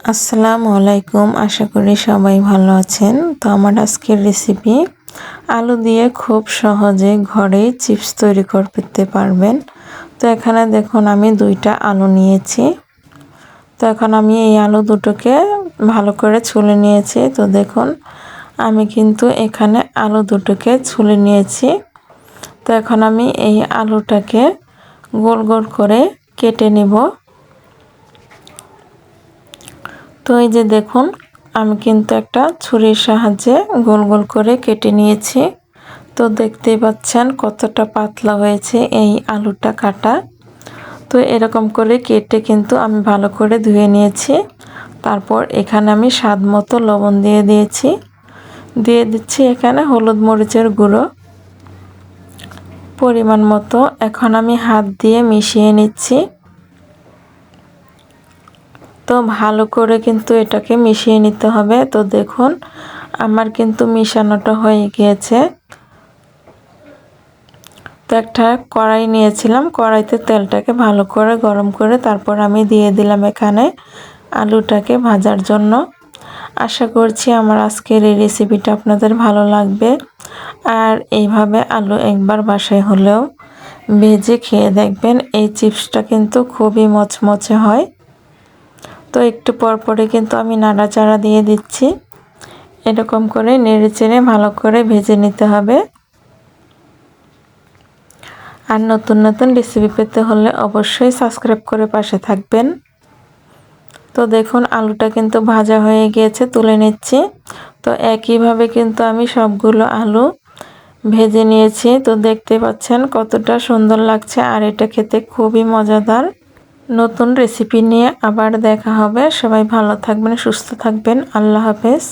আসসালামু আলাইকুম, আশা করি সবাই ভালো আছেন। তো আমার আজকের রেসিপি আলু দিয়ে খুব সহজে ঘরেই চিপস তৈরি করতে পারবেন। তো এখানে দেখুন আমি দুইটা আলু নিয়েছি। তো এখন আমি এই আলু দুটোকে ভালো করে ছুলে নিয়েছি। তো দেখুন, আমি কিন্তু এখানে আলু দুটোকে ছুলে নিয়েছি। তো এখন আমি এই আলুটাকে গোল গোল করে কেটে নিব। তো এই যে দেখুন, আমি কিন্তু একটা ছুরির সাহায্যে গোল গোল করে কেটে নিয়েছি। তো দেখতেই পাচ্ছেন কতটা পাতলা হয়েছে এই আলুটা কাটা। তো এরকম করে কেটে কিন্তু আমি ভালো করে ধুয়ে নিয়েছি। তারপর এখানে আমি স্বাদ মতো লবণ দিয়ে দিয়েছি। দিয়ে দিচ্ছি এখানে হলুদ মরিচের গুঁড়ো। পরিমাণ মতো এখন আমি হাত দিয়ে মিশিয়ে নিচ্ছি। তো ভালো করে কিন্তু এটাকে মিশিয়ে নিতে হবে। তো দেখুন, আমার কিন্তু মিশানোটা হয়ে গিয়েছে। তো একটা কড়াই নিয়েছিলাম, কড়াইতে তেলটাকে ভালো করে গরম করে তারপর আমি দিয়ে দিলাম এখানে আলুটাকে ভাজার জন্য। আশা করছি আমার আজকের এই রেসিপিটা আপনাদের ভালো লাগবে। আর এইভাবে আলু একবার বাসায় হলেও ভেজে খেয়ে দেখবেন, এই চিপসটা কিন্তু খুবই মচমচে হয়। তো একটু পর পরে কিন্তু আমি নাড়াচাড়া দিয়ে দিচ্ছি। এরকম করে নেড়ে চেড়ে ভালো করে ভেজে নিতে হবে। আর নতুন নতুন রেসিপি পেতে হলে অবশ্যই সাবস্ক্রাইব করে পাশে থাকবেন। তো দেখুন, আলুটা কিন্তু ভাজা হয়ে গিয়েছে, তুলে নিচ্ছি। তো একইভাবে কিন্তু আমি সবগুলো আলু ভেজে নিয়েছি। তো দেখতে পাচ্ছেন কতটা সুন্দর লাগছে, আর এটা খেতে খুবই মজাদার। নতুন রেসিপি নিয়ে আবার দেখা হবে। সবাই ভালো থাকবেন সুস্থ থাকবেন। আল্লাহ হাফেজ।